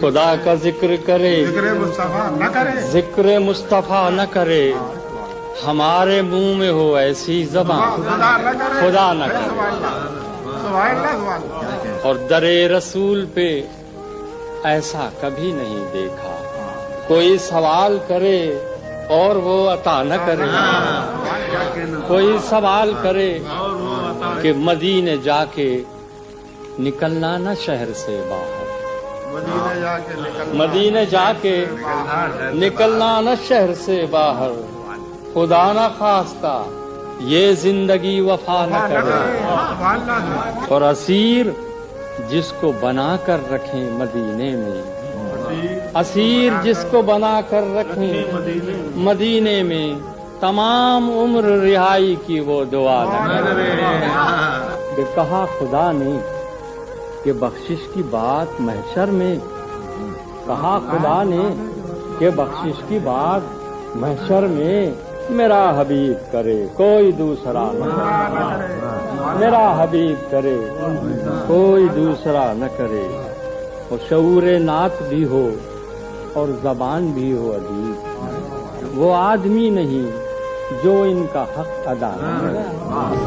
خدا کا ذکر کرے۔ ذکر مصطفیٰ نہ کرے۔ ذکر مصطفیٰ نہ کرے۔ ہمارے منہ میں ہو ایسی زبان۔ خدا نہ کرے۔ اور در رسول پہ ایسا کبھی نہیں دیکھا۔ کوئی سوال کرے اور وہ عطا نہ کرے۔ کوئی سوال کرے کہ مدینے جا کے نکلنا نہ شہر سے باہر۔ مدینہ جا کے نکل مدینے جا کے نکلنا نہ شہر سے باہر۔ خدا نہ خواستہ یہ زندگی وفا نہ کرے۔ اللہ اور اسیر جس کو بنا کر رکھیں مدینے میں۔ اسیر جس کو بنا کر رکھیں مدینے میں۔ تمام عمر رہائی کی وہ دعا۔ کہ کہا خدا نے کہ بخشش کی بات محشر میں کہا خدا نے کہ بخشش کی بات محشر میں میرا حبیب کرے، کوئی دوسرا نہ میرا حبیب کرے، کوئی دوسرا نہ کرے۔ اور شعور نعت بھی ہو اور زبان بھی ہو ادیب وہ آدمی نہیں جو ان کا حق ادا نہ کرے۔